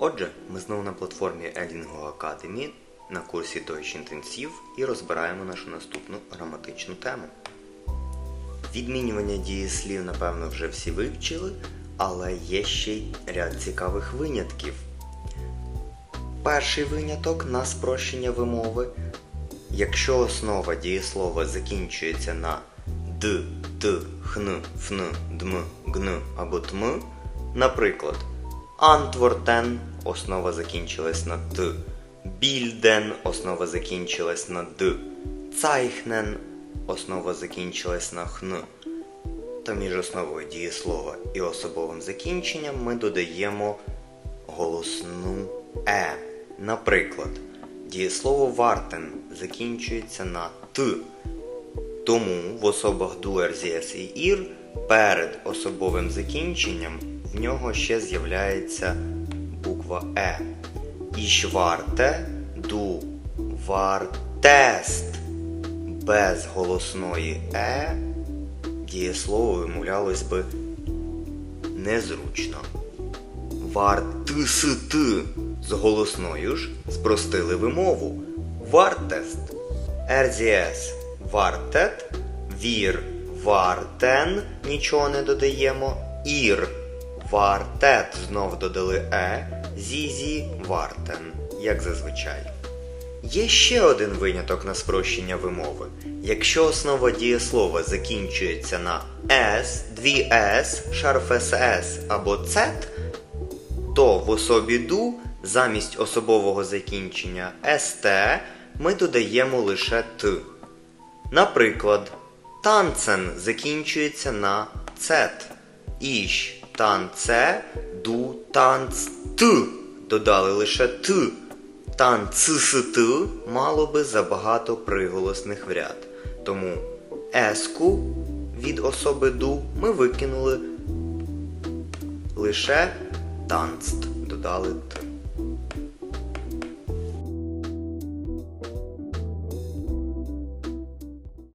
Отже, ми знову на платформі Elingo Academy на курсі Deutsch Intensiv і розбираємо нашу наступну граматичну тему. Відмінювання дієслів, напевно, вже всі вивчили, але є ще й ряд цікавих винятків. Перший виняток на спрощення вимови. Якщо основа дієслова закінчується на д, т, хн, фн, дм, гн або тм, наприклад, антвортен основа закінчилась на т, більден основа закінчилась на д, цайхнен основа закінчилась на хн, то між основою дієслова і особовим закінченням ми додаємо голосну е. Наприклад, дієслово вартен закінчується на т. Тому в особах дуер, зєс і ір перед особовим закінченням в нього ще з'являється буква Е. Іш ду вартест. Без голосної Е дієслово вимовлялось би незручно. Вартисит з голосною ж спростили вимову. Вартест. РЗС вартет. Вір вартен. Нічого не додаємо. Ір вартет. Знов додали е. Зізі вартен. Як зазвичай. Є ще один виняток на спрощення вимови. Якщо основа дієслова закінчується на с, дві с, шарф СС або цет, то в особі ду замість особового закінчення ст ми додаємо лише т. Наприклад, танцен закінчується на цет. Іш танце, ду танц т. Додали лише т. Танцисити мало би забагато приголосних в ряд. Тому еску від особи ду ми викинули лише танцт. Додали т.